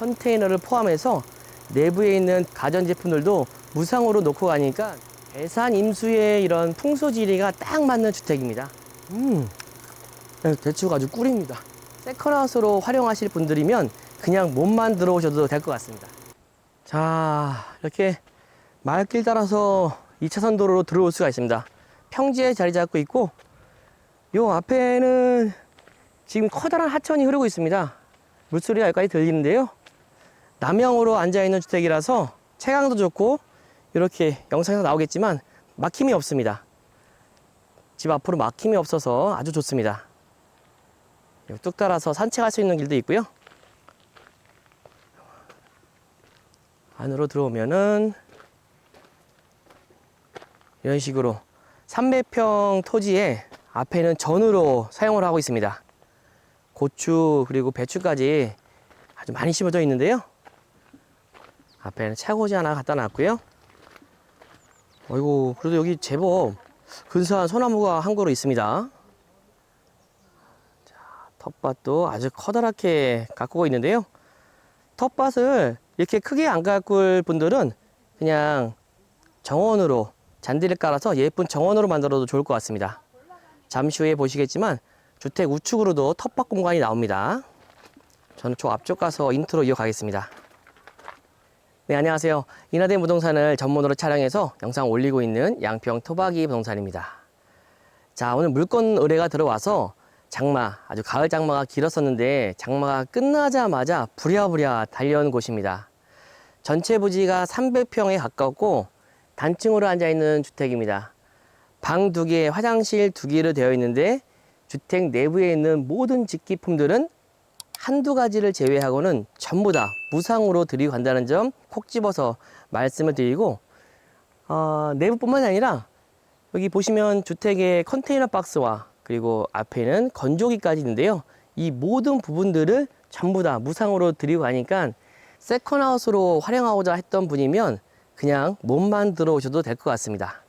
컨테이너를 포함해서 내부에 있는 가전제품들도 무상으로 놓고 가니까 배산 임수의 이런 풍소지리가 딱 맞는 주택입니다. 음, 대추가 아주 꿀입니다. 세컨하우스로 활용하실 분들이면 그냥 몸만 들어오셔도 될 것 같습니다. 자, 이렇게 마을길 따라서 2차선 도로로 들어올 수가 있습니다. 평지에 자리 잡고 있고, 요 앞에는 지금 커다란 하천이 흐르고 있습니다. 물소리가 여기까지 들리는데요. 남향으로 앉아있는 주택이라서 채광도 좋고, 이렇게 영상에서 나오겠지만, 막힘이 없습니다. 집 앞으로 막힘이 없어서 아주 좋습니다. 뚝 따라서 산책할 수 있는 길도 있고요. 안으로 들어오면은 이런 식으로 300평 토지에 앞에는 전으로 사용을 하고 있습니다. 고추 그리고 배추까지 아주 많이 심어져 있는데요. 앞에는 차고지 하나 갖다 놨고요. 어이구 그래도 여기 제법 근사한 소나무가 한 그루 있습니다. 자, 텃밭도 아주 커다랗게 가꾸고 있는데요. 텃밭을 이렇게 크게 안 가꿀 분들은 그냥 정원으로 잔디를 깔아서 예쁜 정원으로 만들어도 좋을 것 같습니다. 잠시 후에 보시겠지만 주택 우측으로도 텃밭 공간이 나옵니다. 저는 저 앞쪽 가서 인트로 이어가겠습니다. 네, 안녕하세요. 인하대 부동산을 전문으로 촬영해서 영상 올리고 있는 양평 토박이 부동산입니다. 자, 오늘 물건 의뢰가 들어와서 장마, 아주 가을 장마가 길었었는데 장마가 끝나자마자 부랴부랴 달려온 곳입니다. 전체 부지가 300평에 가깝고 단층으로 앉아 있는 주택입니다. 방 두 개, 화장실 두 개로 되어 있는데 주택 내부에 있는 모든 직기품들은 한두 가지를 제외하고는 전부 다 무상으로 드리고 간다는 점 콕 집어서 말씀을 드리고 어, 내부뿐만 아니라 여기 보시면 주택의 컨테이너 박스와 그리고 앞에는 건조기까지 있는데요. 이 모든 부분들을 전부 다 무상으로 드리고 가니까 세컨하우스로 활용하고자 했던 분이면 그냥 몸만 들어오셔도 될 것 같습니다.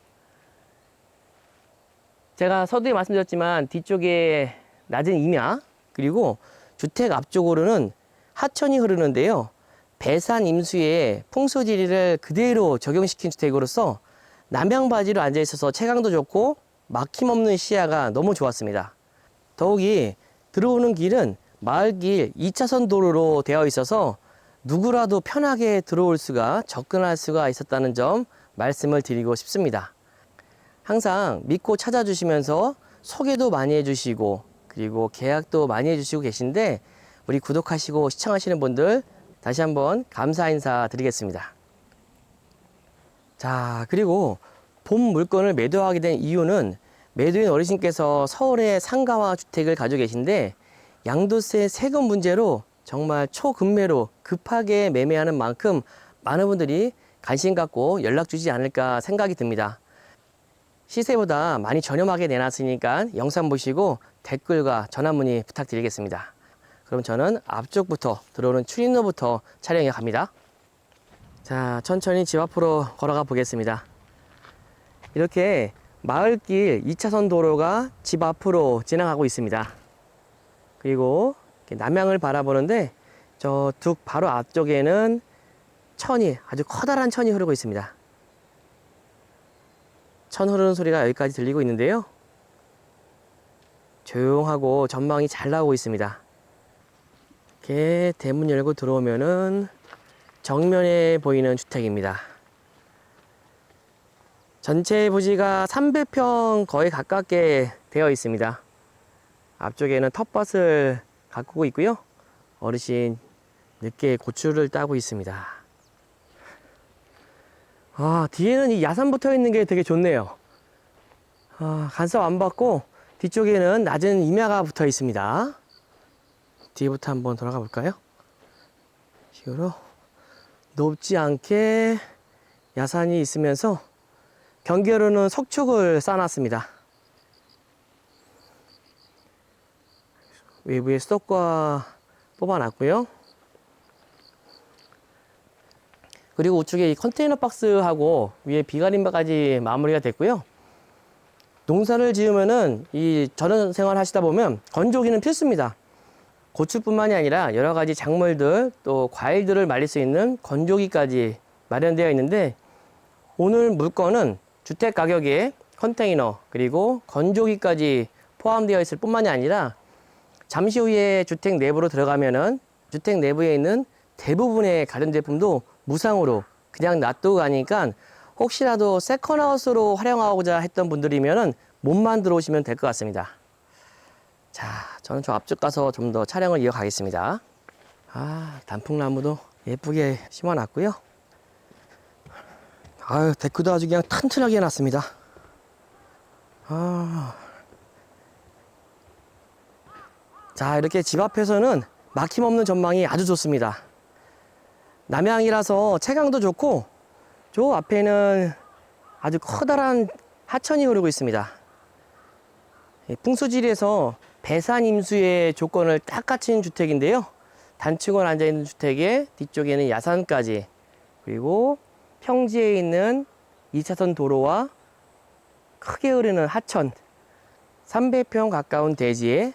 제가 서두에 말씀드렸지만 뒤쪽에 낮은 임야 그리고 주택 앞쪽으로는 하천이 흐르는데요. 배산 임수의 풍수지리를 그대로 적용시킨 주택으로서 남양바지로 앉아 있어서 채광도 좋고 막힘없는 시야가 너무 좋았습니다. 더욱이 들어오는 길은 마을길 2차선 도로로 되어 있어서 누구라도 편하게 들어올 수가 접근할 수가 있었다는 점 말씀을 드리고 싶습니다. 항상 믿고 찾아주시면서 소개도 많이 해주시고 그리고 계약도 많이 해주시고 계신데 우리 구독하시고 시청하시는 분들 다시 한번 감사 인사 드리겠습니다. 자 그리고 본 물건을 매도하게 된 이유는 매도인 어르신께서 서울에 상가와 주택을 가지고 계신데 양도세 세금 문제로 정말 초급매로 급하게 매매하는 만큼 많은 분들이 관심 갖고 연락 주지 않을까 생각이 듭니다. 시세보다 많이 저렴하게 내놨으니까 영상 보시고 댓글과 전화 문의 부탁드리겠습니다. 그럼 저는 앞쪽부터 들어오는 출입로부터 촬영해 갑니다. 자, 천천히 집 앞으로 걸어가 보겠습니다. 이렇게 마을길 2차선 도로가 집 앞으로 지나가고 있습니다. 그리고 남향을 바라보는데 저 둑 바로 앞쪽에는 천이 아주 커다란 천이 흐르고 있습니다. 천 흐르는 소리가 여기까지 들리고 있는데요. 조용하고 전망이 잘 나오고 있습니다. 이렇게 대문 열고 들어오면은 정면에 보이는 주택입니다. 전체 부지가 300평 거의 가깝게 되어 있습니다. 앞쪽에는 텃밭을 가꾸고 있고요. 어르신 늦게 고추를 따고 있습니다. 아, 뒤에는 이 야산 붙어 있는 게 되게 좋네요. 아, 간섭 안 받고 뒤쪽에는 낮은 임야가 붙어 있습니다. 뒤부터 한번 돌아가 볼까요? 식으로 높지 않게 야산이 있으면서 경계로는 석축을 쌓아놨습니다. 외부에 수도과 뽑아놨고요. 그리고 우측에 이 컨테이너 박스하고 위에 비가림바까지 마무리가 됐고요. 농사를 지으면은 이 전원 생활 하시다 보면 건조기는 필수입니다. 고추뿐만이 아니라 여러 가지 작물들 또 과일들을 말릴 수 있는 건조기까지 마련되어 있는데 오늘 물건은 주택 가격에 컨테이너 그리고 건조기까지 포함되어 있을 뿐만이 아니라 잠시 후에 주택 내부로 들어가면은 주택 내부에 있는 대부분의 가전 제품도 무상으로 그냥 놔두고 가니까 혹시라도 세컨하우스로 활용하고자 했던 분들이면은 몸만 들어오시면 될 것 같습니다. 자, 저는 저 앞쪽 가서 좀 더 촬영을 이어가겠습니다. 아, 단풍나무도 예쁘게 심어놨고요. 아유, 데크도 아주 그냥 튼튼하게 해놨습니다. 아. 자, 이렇게 집 앞에서는 막힘없는 전망이 아주 좋습니다. 남향이라서 체감도 좋고, 저 앞에는 아주 커다란 하천이 흐르고 있습니다. 이 풍수지리에서 배산 임수의 조건을 딱 갖춘 주택인데요. 단층원 앉아 있는 주택의 뒤쪽에는 야산까지 그리고 평지에 있는 2차선 도로와 크게 흐르는 하천 300평 가까운 대지에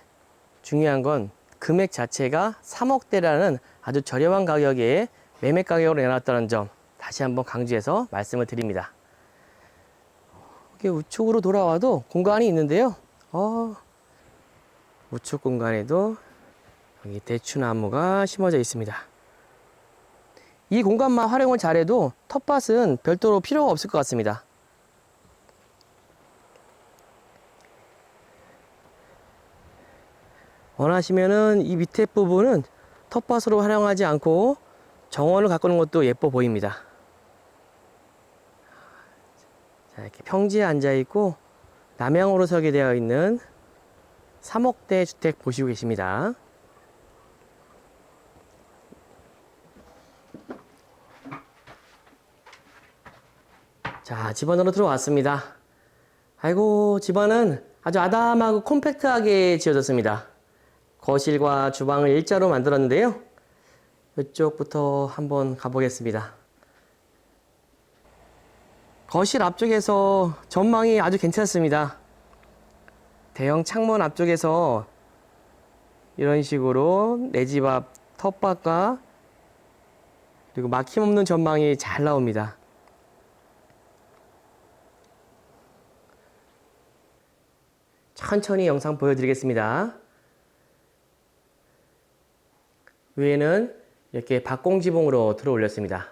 중요한 건 금액 자체가 3억대라는 아주 저렴한 가격에 매매 가격으로 내놨다는 점 다시 한번 강조해서 말씀을 드립니다. 이렇게 우측으로 돌아와도 공간이 있는데요. 어, 우측 공간에도 여기 대추나무가 심어져 있습니다. 이 공간만 활용을 잘해도 텃밭은 별도로 필요가 없을 것 같습니다. 원하시면은 이 밑에 부분은 텃밭으로 활용하지 않고 정원을 가꾸는 것도 예뻐 보입니다. 자, 이렇게 평지에 앉아 있고 남향으로 설계되어 있는 3억대 주택 보시고 계십니다. 자, 집안으로 들어왔습니다. 아이고, 집안은 아주 아담하고 콤팩트하게 지어졌습니다. 거실과 주방을 일자로 만들었는데요. 이쪽부터 한번 가보겠습니다. 거실 앞쪽에서 전망이 아주 괜찮습니다. 대형 창문 앞쪽에서 이런 식으로 내 집 앞 텃밭과 그리고 막힘없는 전망이 잘 나옵니다. 천천히 영상 보여드리겠습니다. 위에는 이렇게 박공지붕으로 들어 올렸습니다.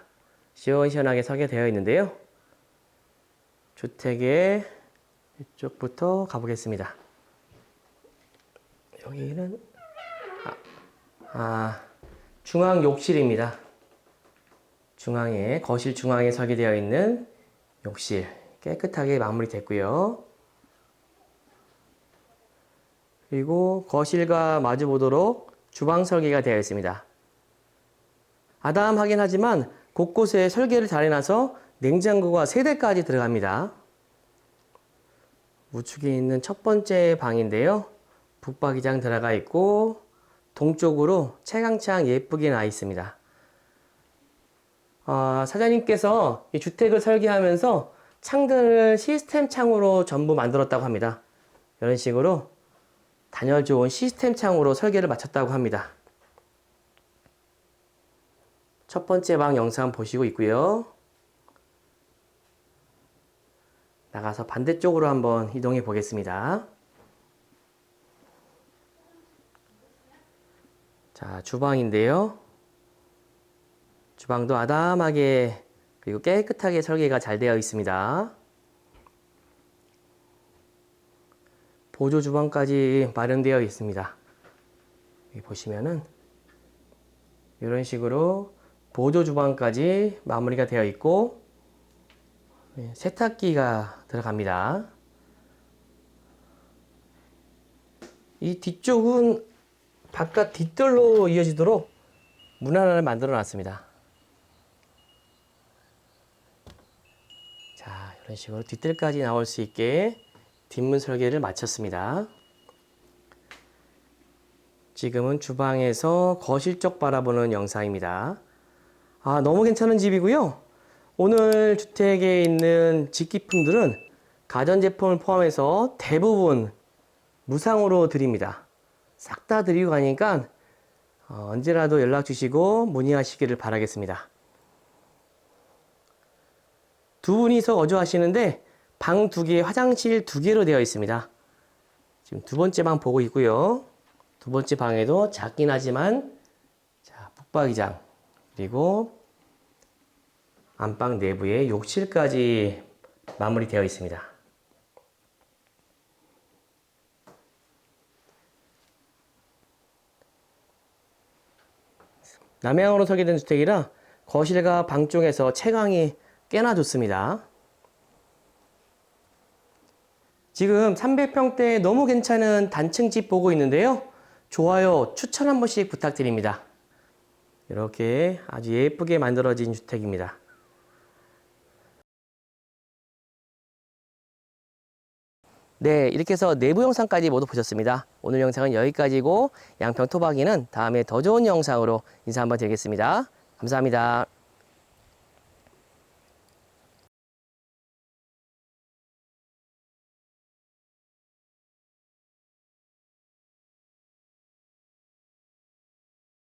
시원시원하게 설계되어 있는데요. 주택의 이쪽부터 가보겠습니다. 여기는 아, 아, 중앙 욕실입니다. 중앙에 거실 중앙에 설계되어 있는 욕실 깨끗하게 마무리됐고요. 그리고 거실과 마주 보도록 주방 설계가 되어 있습니다. 아담하긴 하지만 곳곳에 설계를 잘 해놔서 냉장고가 세 대까지 들어갑니다. 우측에 있는 첫 번째 방인데요. 북박이장 들어가 있고 동쪽으로 채광창 예쁘게 나 있습니다. 어, 사장님께서 이 주택을 설계하면서 창들을 시스템 창으로 전부 만들었다고 합니다. 이런 식으로 단열 좋은 시스템 창으로 설계를 마쳤다고 합니다. 첫 번째 방 영상 보시고 있고요. 나가서 반대쪽으로 한번 이동해 보겠습니다. 자, 주방인데요. 주방도 아담하게 그리고 깨끗하게 설계가 잘 되어 있습니다. 보조 주방까지 마련되어 있습니다. 보시면은 이런 식으로 보조 주방까지 마무리가 되어 있고 네, 세탁기가 들어갑니다. 이 뒤쪽은 바깥 뒷뜰로 이어지도록 문 하나를 만들어 놨습니다. 자, 이런 식으로 뒷뜰까지 나올 수 있게 뒷문 설계를 마쳤습니다. 지금은 주방에서 거실 쪽 바라보는 영상입니다. 아, 너무 괜찮은 집이고요. 오늘 주택에 있는 직기품들은 가전제품을 포함해서 대부분 무상으로 드립니다. 싹 다 드리고 가니까 어, 언제라도 연락 주시고 문의하시기를 바라겠습니다. 두 분이서 거주하시는데 방 두 개, 화장실 두 개로 되어 있습니다. 지금 두 번째 방 보고 있고요. 두 번째 방에도 작긴 하지만 자, 북박이장 그리고 안방 내부에 욕실까지 마무리되어 있습니다. 남향으로 설계된 주택이라 거실과 방 쪽에서 채광이 꽤나 좋습니다. 지금 300평대 너무 괜찮은 단층 집 보고 있는데요. 좋아요, 추천 한 번씩 부탁드립니다. 이렇게 아주 예쁘게 만들어진 주택입니다. 네, 이렇게 해서 내부 영상까지 모두 보셨습니다. 오늘 영상은 여기까지고 양평 토박이는 다음에 더 좋은 영상으로 인사 한번 드리겠습니다. 감사합니다.